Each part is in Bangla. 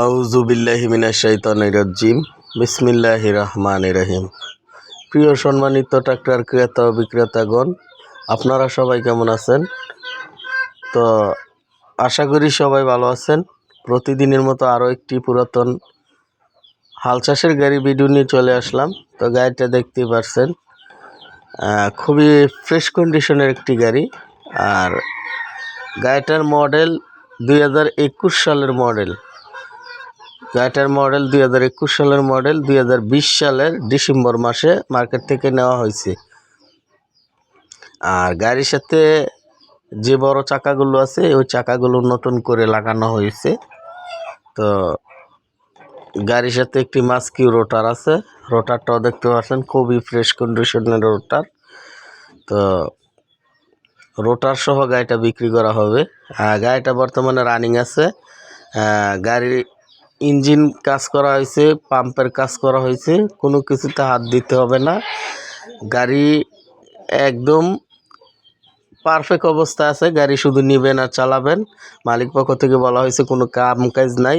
আউজুবিল্লাহি মিনাশ শাইতানির রাজিম বিসমিল্লাহি রহমান রহিম। প্রিয় সম্মানিত ট্রাক্টর ক্রেতা ও বিক্রেতাগণ, আপনারা সবাই কেমন আছেন? তো আশা করি সবাই ভালো আছেন। প্রতিদিনের মতো আরও একটি পুরাতন হাল চাষের গাড়ি ভিডিও নিয়ে চলে আসলাম। তো গাড়িটা দেখতেই পারছেন খুবই ফ্রেশ কন্ডিশনের একটি গাড়ি। আর গাড়িটার মডেল দুই হাজার একুশ সালের মডেল। গাড়িটার মডেল দুই হাজার একুশ সালের মডেল দুই হাজার বিশ সালের ডিসেম্বর মাসে মার্কেট থেকে নেওয়া হয়েছে। আর গাড়ির সাথে যে বড় চাকাগুলো আছে, ওই চাকাগুলো নতুন করে লাগানো হয়েছে। তো গাড়ির সাথে একটি মাস্কিউ রোটার আছে। রোটারটাও দেখতে পাচ্ছেন, খুবই ফ্রেশ কন্ডিশনের রোটার তো রোটার সহ গাড়িটা বিক্রি করা হবে। গাড়িটা বর্তমানে রানিং আছে। গাড়ির ইঞ্জিন কাজ করা হয়েছে পাম্পের কাজ করা হয়েছে কোনো কিছুতে হাত দিতে হবে না। গাড়ি একদম পারফেক্ট অবস্থা আছে গাড়ি শুধু নিবেন আর চালাবেন। মালিক পক্ষ থেকে বলা হয়েছে কোনো কাম কাজ নাই।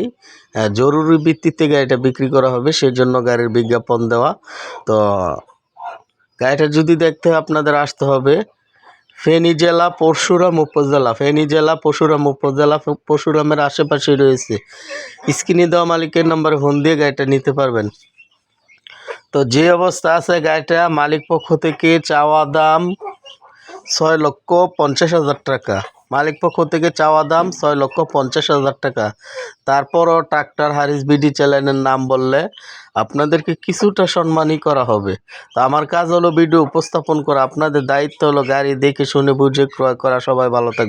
আহ, জরুরি ভিত্তিতে গাড়িটা বিক্রি করা হবে সেই জন্য গাড়ির বিজ্ঞাপন দেওয়া। তো গাড়িটা যদি দেখতে হয় আপনাদের আসতে হবে ফেনী জেলা পরশুরাম উপজেলা, ফেনী জেলা পরশুরাম উপজেলা পরশুরামের আশেপাশে রয়েছে। স্ক্রিনে দেওয়া মালিকের নাম্বারে ফোন দিয়ে গাড়িটা নিতে পারবেন। তো যে অবস্থা আছে গাড়িটা, মালিক পক্ষ থেকে চাওয়া দাম ছয় লক্ষ পঞ্চাশ হাজার টাকা। মালিক পক্ষ থেকে চাওয়া দাম ছয় লক্ষ পঞ্চাশ হাজার টাকা। তারপরও ট্রাক্টর হারিস বিডি চ্যানেলের নাম বললে আপনাদেরকে কিছুটা সম্মানই করা হবে। তো আমার কাজ হলো ভিডিও উপস্থাপন করা। আপনাদের দায়িত্ব হলো গাড়ি দেখে শুনে বুঝে ক্রয় করা। সবাই ভালো থাকবে